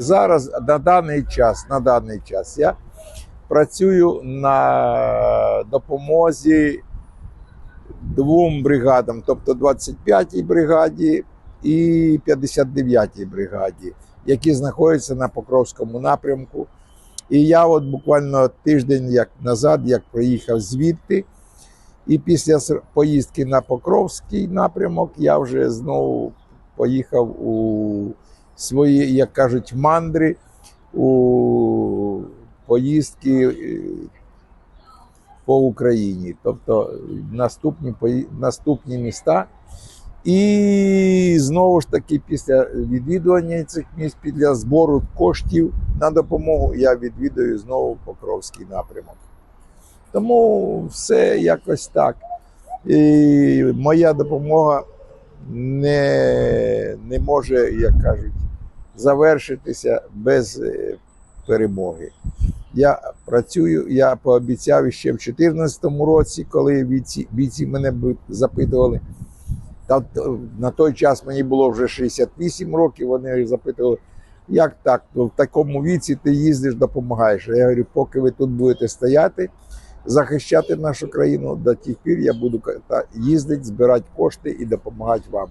зараз на даний час, на даний час я працюю на допомозі двом бригадам, тобто 25-й бригаді і 59-й бригаді, які знаходяться на Покровському напрямку. І я от буквально тиждень як назад, як приїхав звідти, і після поїздки на Покровський напрямок я вже знову поїхав у свої, як кажуть, мандри, у поїздки е, по Україні, тобто наступні, наступні міста. І знову ж таки, після відвідування цих місць, після збору коштів на допомогу, я відвідую знову Покровський напрямок. Тому все якось так. І моя допомога не, не може, як кажуть, завершитися без е, перемоги. Я працюю, я пообіцяв ще в 2014 році, коли бійці, бійці мене запитували. Та на той час мені було вже 68 років. Вони запитували, як так? Ну, В такому віці ти їздиш, допомагаєш. Я говорю, поки ви тут будете стояти, захищати нашу країну, до тих пір я буду їздити, збирати кошти і допомагати вам.